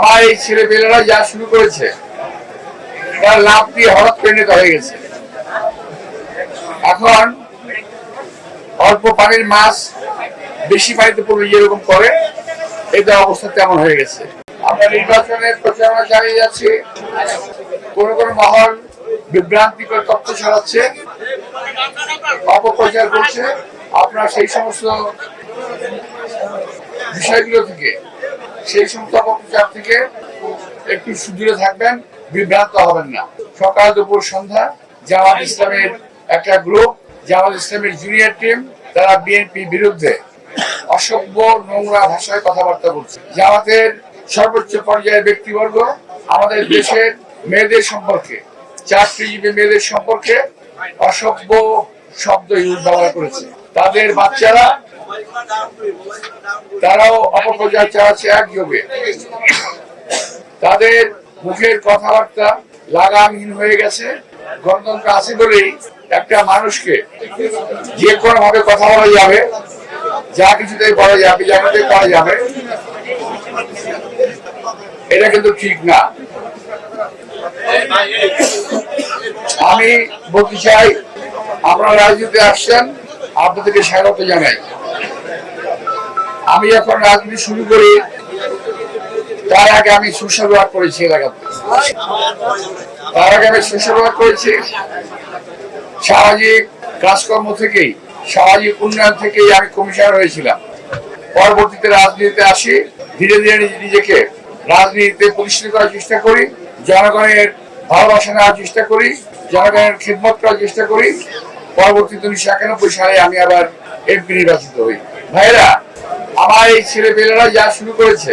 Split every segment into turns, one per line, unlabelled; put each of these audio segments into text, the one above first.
আমার এই ছেলে পেলেরা যা শুরু করেছে, তার লাভ দিয়ে হঠাৎ প্রেরিত হয়ে গেছে। এখন অল্প পানির মাছ বেশি পানিতে পড়লে যেরকম করে, এটা অবস্থা তেমন হয়ে গেছে। আমরা নির্বাচনের প্রচারণা চালিয়ে যাচ্ছি, কোন কোন মহল বিভ্রান্তিকর তথ্য ছড়াচ্ছে, অপপ্রচার করছে, আপনারা সেই সমস্ত বিষয়গুলো থেকে সেই সমস্ত থেকে? একটু সুদূরে থাকবেন, বিভ্রান্ত হবেন না। সকাল দুপুর সন্ধ্যা, জামাত ইসলামের একটা গ্রুপ জামাত ইসলামের জুনিয়র টিম তারা বিএনপি বিরুদ্ধে অসভ্য নোংরা ভাষায় কথাবার্তা বলছে। জামাতের সর্বোচ্চ পর্যায়ের ব্যক্তিবর্গ আমাদের দেশের মেয়েদের সম্পর্কে, চাকরিজীবী মেয়েদের সম্পর্কে অসভ্য শব্দ ইউজ ব্যবহার করেছে। তাদের বাচ্চারা তারাও অপপ্রচার চালাচ্ছে একযোগে। তাদের মুখের কথাবার্তা লাগামহীন হয়ে গেছে। গণতন্ত্র আছে বলেই একটা মানুষকে যে কোনো ভাবে কথা বলা যাবে, যা কিছুতেই বলা যাবে যা কিছুতেই করা যাবে, এটা কিন্তু ঠিক না। আমি বলতে চাই, আপনারা রাজনীতিতে আসছেন, আপনাদেরকে স্বাগত জানাই। আমি যখন রাজনীতি শুরু করি, তার আগে আমি সোশ্যাল ওয়ার্ক করেছি এলাকাতে। তার আগে আমি সোশ্যাল ওয়ার্ক করেছি, সামাজিক কাজকর্ম থেকেই, সামাজিক উন্নয়ন থেকেই আমি কমিশনার হয়েছিলাম। পরবর্তীতে রাজনীতিতে আসি, ধীরে ধীরে নিজেকে রাজনীতিতে প্রতিষ্ঠিত করার চেষ্টা করি, জনগণের ভালোবাসা নেওয়ার চেষ্টা করি, জনগণের খিদমত করার চেষ্টা করি। পরবর্তীতে উনিশশো একানব্বই সালে আমি আবার এমপি নির্বাচিত হই। ভাইরা আমার এই ছেলে পেলেরা যা শুরু করেছে,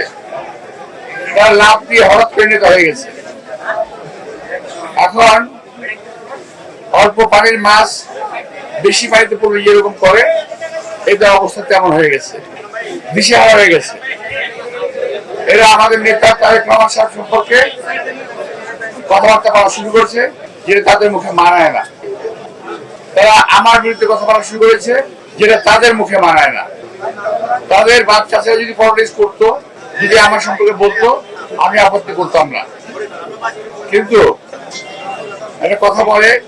তার লাভ দিয়ে হঠাৎ প্রেরিত হয়ে গেছে। এখন অল্প পানির মাছ বেশি পানিতে পড়লে যেরকম করে এটা অবস্থা তেমন হয়ে গেছে, দিশেহারা হয়ে গেছে। এরা আমাদের নেতা তারেক রহমান সাহেব সম্পর্কে কথাবার্তা বলা শুরু করেছে, যেটা তাদের মুখে মানায় না। তারা আমার বিরুদ্ধে কথা বলা শুরু করেছে, যেটা তাদের মুখে মানায় না। তাদের বাচ্চা ছেলে যদি পলিটিক্স করতো, যদি আমার সম্পর্কে বলতো, আমি আপত্তি করতাম না। কিন্তু একটা কথা বলে,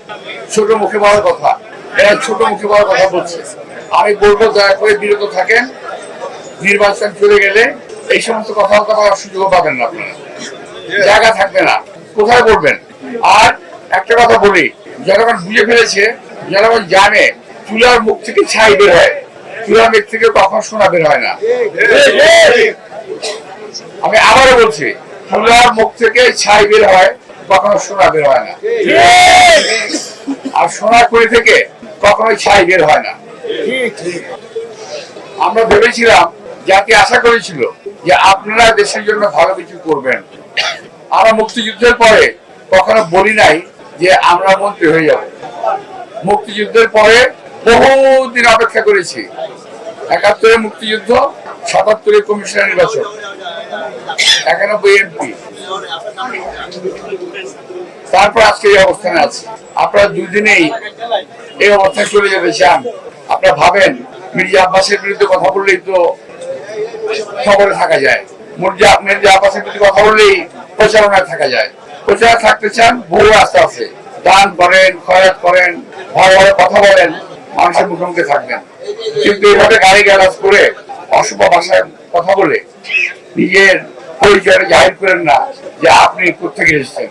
ছোট মুখে বলার কথা। এরা ছোট মুখে বলার কথা বলছে। আমি বলব, দয়া করে বিরত থাকেন। নির্বাচন চলে গেলে এই সমস্ত কথাবার্তা বলার সুযোগ পাবেন না আপনারা। জায়গা থাকবে না। কোথায় বলবেন? আর একটা কথা বলি, জনগণ বুঝে ফেলেছে, জনগণ জানে, চুলার মুখ থেকে ছাই বের হয়। মুখ থেকে কখন সোনা বের হয় না। আমি আবারও বলছি চুলার মুখ থেকে ছাই বের হয়, কখনো সোনা বের হয় না। আর সোনার কুড়ি থেকে কখনোই ছাই বের হয় না। আমরা ভেবেছিলাম, যাকে আশা করেছিল যে আপনারা দেশের জন্য ভালো কিছু করবেন। আমরা মুক্তিযুদ্ধের পরে কখনো বলি নাই যে আমরা মন্ত্রী হয়ে যাব। মুক্তিযুদ্ধের পরে বহুদিন অপেক্ষা করেছি। একাত্তরে মুক্তিযুদ্ধ, সাতাত্তরে কমিশনার নির্বাচন, একানব্বই এমপি। তারপর আজকে এই অবস্থানে আছে। আপনারা দুদিনেই এই অবস্থায় চলে যেতে চান। আপনারা ভাবেন, মির্জা আব্বাসের বিরুদ্ধে কথা বললেই তো খবরে থাকা যায়। মির্জা মির্জা আব্বাসের বিরুদ্ধে কথা বললেই প্রচারণায় থাকা যায়। প্রচার থাকতে চান, বহু রাস্তা আছে। দান করেন খয়াত করেন ভালো ভালো কথা বলেন। মানুষের মুখোমুখি থাকবেন। কিন্তু এইভাবে গাড়ি গ্যারাজ করে অশুভ ভাষায় কথা বলে নিজের পরিচয় জাহির করেন না যে আপনি কোথেকে এসেছেন।